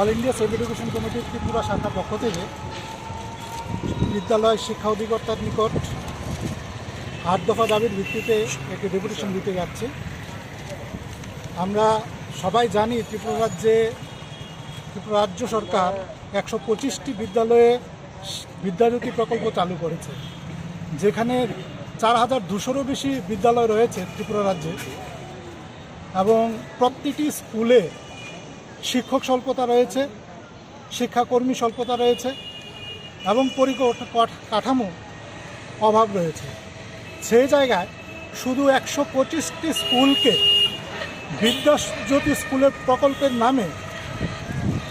All India save education কমিটির ত্রিপুরা শাখার পক্ষ থেকে বিদ্যালয় শিক্ষা অধিকর্তার নিকট আট দফা দাবির ভিত্তিতে একটি ডেপুটেশন দিতে যাচ্ছে। আমরা সবাই জানি ত্রিপুরা রাজ্যে, ত্রিপুরা রাজ্য সরকার একশো পঁচিশটি বিদ্যালয়ে বিদ্যাজ্যোতি প্রকল্প চালু করেছে, যেখানে চার হাজার দুশোরও বেশি বিদ্যালয় রয়েছে ত্রিপুরা রাজ্যে এবং প্রতিটি স্কুলে শিক্ষক স্বল্পতা রয়েছে, শিক্ষাকর্মী স্বল্পতা রয়েছে এবং পরিকাঠামো অভাব রয়েছে। সেই জায়গায় শুধু একশো পঁচিশটি স্কুলকে বিদ্যাজ্যোতি স্কুলের প্রকল্পের নামে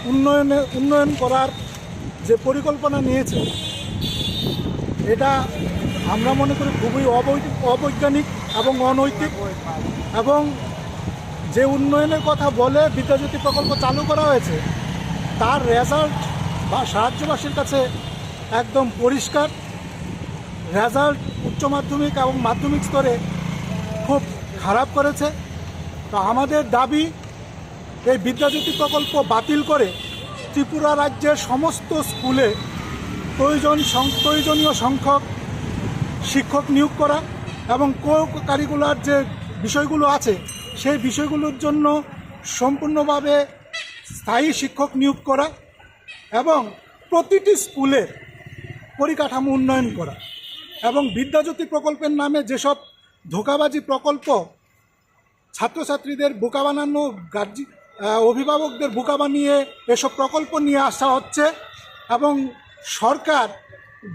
উন্নয়নে, উন্নয়ন করার যে পরিকল্পনা নিয়েছে, এটা আমরা মনে করি খুবই অবৈ- অবৈজ্ঞানিক এবং অনৈতিক এবং যে উন্নয়নের কথা বলে বিদ্যাজ্যোতি প্রকল্প চালু করা হয়েছে, তার রেজাল্ট বা সাহায্যবাসীর কাছে একদম পরিষ্কার। রেজাল্ট উচ্চ মাধ্যমিক এবং মাধ্যমিক স্তরে খুব খারাপ করেছে। তো আমাদের দাবি, এই বিদ্যাজ্যোতি প্রকল্প বাতিল করে ত্রিপুরা রাজ্যের সমস্ত স্কুলে প্রয়োজন সং- প্রয়োজনীয় সংখ্যক শিক্ষক নিয়োগ করা এবং কো কারিকুলার যে বিষয়গুলো আছে সেই বিষয়গুলোর জন্য সম্পূর্ণভাবে স্থায়ী শিক্ষক নিয়োগ করা এবং প্রতিটি স্কুলের পরিকাঠামো উন্নয়ন করা এবং বিদ্যাজ্যোতি প্রকল্পের নামে যেসব ধোকাবাজি প্রকল্প ছাত্রছাত্রীদের বোকা বানানো, গার্জি অভিভাবকদের বোকা বানিয়ে এসব প্রকল্প নিয়ে আসা হচ্ছে এবং সরকার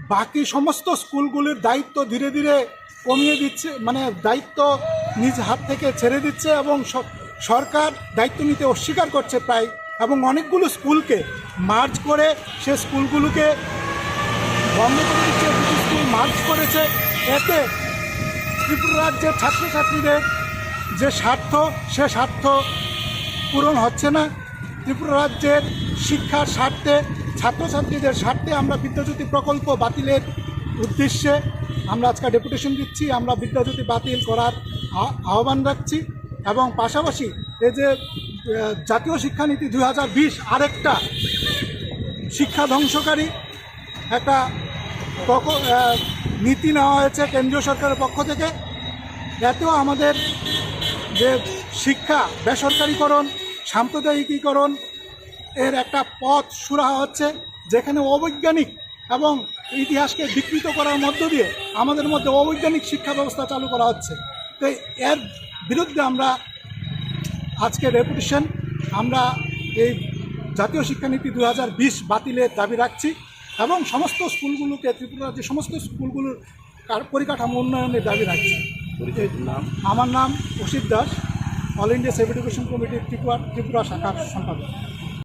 বাকি সমস্ত স্কুলগুলির দায়িত্ব ধীরে ধীরে কমিয়ে দিচ্ছে মানে দায়িত্ব নিজ হাত থেকে ছেড়ে দিচ্ছে এবং সরকার দায়িত্ব নিতে অস্বীকার করছে প্রায় এবং অনেকগুলো স্কুলকে মার্চ করে সে স্কুলগুলোকে বন্ধ করে দিচ্ছে, দুটি স্কুল মার্চ করেছে। এতে ত্রিপুরা রাজ্যের ছাত্রছাত্রীদের যে স্বার্থ, সে স্বার্থ পূরণ হচ্ছে না। ত্রিপুরা রাজ্যের শিক্ষার স্বার্থে, ছাত্রছাত্রীদের স্বার্থে আমরা বিদ্যাজ্যোতি প্রকল্প বাতিলের উদ্দেশ্যে আমরা আজকে ডেপুটেশন দিচ্ছি। আমরা বিদ্যাজ্যোতি বাতিল করার আহ্বান রাখছি এবং পাশাপাশি এই যে জাতীয় শিক্ষানীতি দুই হাজার বিশ আরেকটা শিক্ষা ধ্বংসকারী একটা নীতি নেওয়া হয়েছে কেন্দ্রীয় সরকারের পক্ষ থেকে। এতেও আমাদের যে শিক্ষা, বেসরকারীকরণ, সাম্প্রদায়িকীকরণ এর একটা পথ সুরাহা হচ্ছে, যেখানে অবৈজ্ঞানিক এবং ইতিহাসকে বিকৃত করার মধ্য দিয়ে আমাদের মধ্যে অবৈজ্ঞানিক শিক্ষা ব্যবস্থা চালু করা হচ্ছে। তো এর বিরুদ্ধে আমরা আজকে রেপুটেশন আমরা এই জাতীয় শিক্ষানীতি দু হাজার বিশ বাতিলের দাবি রাখছি এবং সমস্ত স্কুলগুলোকে ত্রিপুরার যে সমস্ত স্কুলগুলোর পরিকাঠামো উন্নয়নের দাবি রাখছি। নাম? আমার নাম Asit Das All India Save Education কমিটির ত্রিপুরা ত্রিপুরা শাখার সম্পাদক।